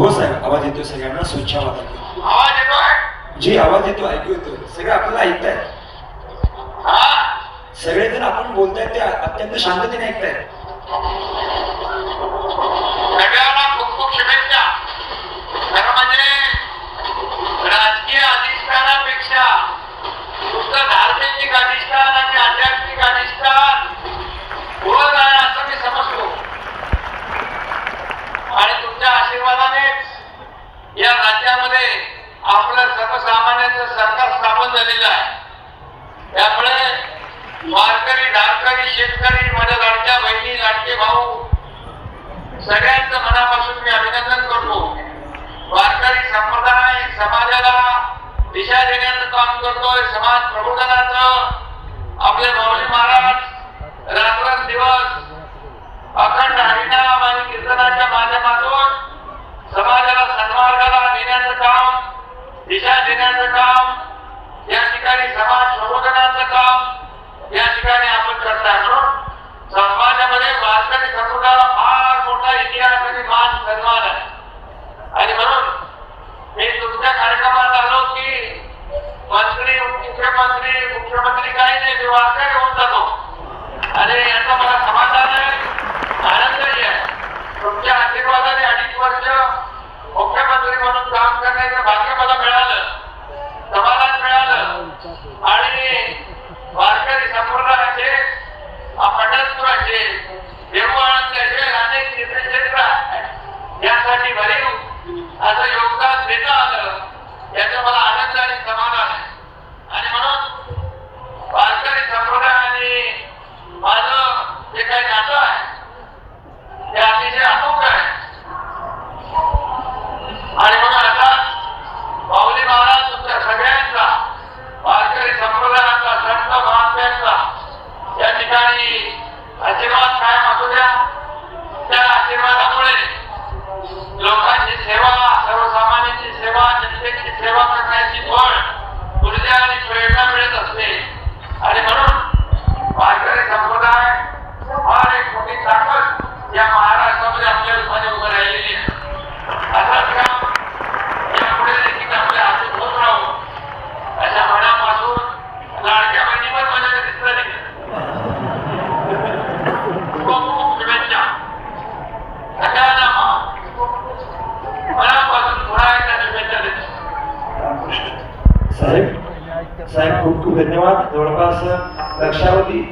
हो साहेब आवाज येतो सगळ्यांना स्वच्छ आवाज येतो जी आवाज येतो ऐकू येतो सगळं आपल्याला ऐकतायत. सगळेजण आपण बोलतायत ते अत्यंत शांततेने ऐकताय देशामध्ये आपलं सर्वसामान्यांचं सरकार स्थापन झालेलं आहे. त्यामुळे वारकरी डारकरी शेतकरी माझ्या लाडक्या बहिणी लाडके भाऊ सगळ्यांचं मनापासून मी अभिनंदन करतो. वारकरी संप्रदाय समाजाला दिशा देण्याचं काम करतोय. समाज प्रबोधनाचं. आपले भाऊजी महाराज साहेब खूप खूप धन्यवाद. जवळपास लक्षावधी.